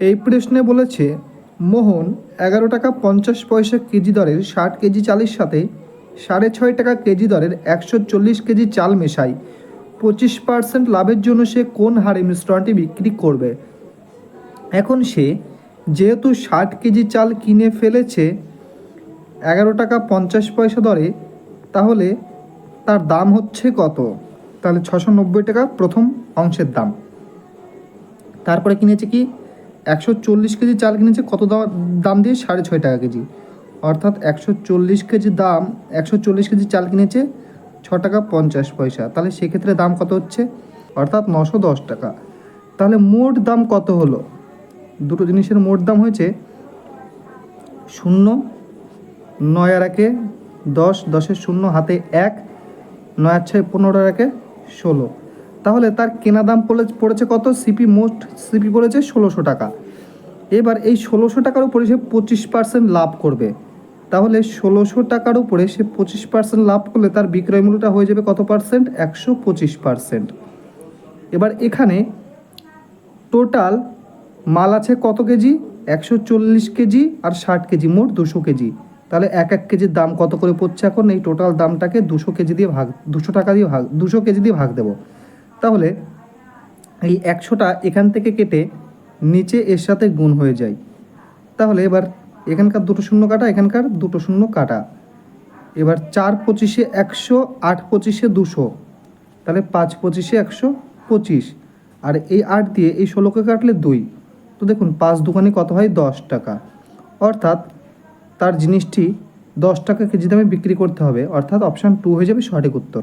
এই প্রশ্নে বলেছে, মোহন এগারো টাকা পঞ্চাশ পয়সা কেজি দরের ষাট কেজি চালের সাথে সাড়ে ছয় টাকা কেজি দরের একশো চল্লিশ কেজি চাল মেশায়। পঁচিশ পার্সেন্ট লাভের জন্য সে কোন হারে মিশ্রণটি বিক্রি করবে? এখন সে যেহেতু ষাট কেজি চাল কিনে ফেলেছে এগারো টাকা পঞ্চাশ পয়সা দরে, তাহলে তার দাম হচ্ছে কত? তাহলে ছশো নব্বই টাকা প্রথম অংশের দাম। তারপরে কিনেছে কি? একশো চল্লিশ কেজি চাল কিনেছে, কত দাম- দাম দিয়ে? সাড়ে ছয় টাকা কেজি। অর্থাৎ একশো চল্লিশ কেজি দাম, একশো চল্লিশ কেজি চাল কিনেছে, ছ টাকা পঞ্চাশ পয়সা। তাহলে সেক্ষেত্রে দাম কত হচ্ছে? অর্থাৎ নশো দশ টাকা। তাহলে মোট দাম কত হলো? দুটো জিনিসের মোট দাম হয়েছে শূন্য, নয় আর একে দশ, দশের শূন্য, হাতে এক, নয় ছয়, পনেরো আর একে ষোলো। তাহলে তার কেনা দাম পড়ে- পড়েছে কত? সিপি মোট সিপি পড়েছে ষোলোশো টাকা। এবার এই ষোলোশো টাকার উপরে সে পঁচিশ পার্সেন্ট লাভ করবে। তাহলে ষোলোশো টাকার উপরে সে পঁচিশ পার্সেন্ট লাভ করলে তার বিক্রয় মূল্যটা হয়ে যাবে কত পার্সেন্ট একশো পঁচিশ পার্সেন্ট এবার এখানে টোটাল মাল আছে কত কেজি? একশো চল্লিশ কেজি আর ষাট কেজি, মোট দুশো কেজি। তাহলে এক এক কেজির দাম কত করে পড়ছে এখন? এই টোটাল দামটাকে দুশো কেজি দিয়ে ভাগ, দুশো টাকা দিয়ে ভাগ, দুশো কেজি দিয়ে ভাগ দেবো। তাহলে এই একশোটা এখান থেকে কেটে নিচে এর সাথে গুণ হয়ে যায়। তাহলে এবার এখানকার দুটো শূন্য কাটা, এখানকার দুটো শূন্য কাটা। এবার চার পঁচিশে একশো, আট পঁচিশে দুশো। তাহলে পাঁচ পঁচিশে একশো পঁচিশ। আর এই আট দিয়ে এই ষোলোকে কাটলে দুই। তো দেখুন, পাঁচ দোকানে কত হয়? দশ টাকা। অর্থাৎ তার জিনিসটি দশ টাকা কেজি দামে বিক্রি করতে হবে। অর্থাৎ অপশান টু হয়ে যাবে সঠিক উত্তর।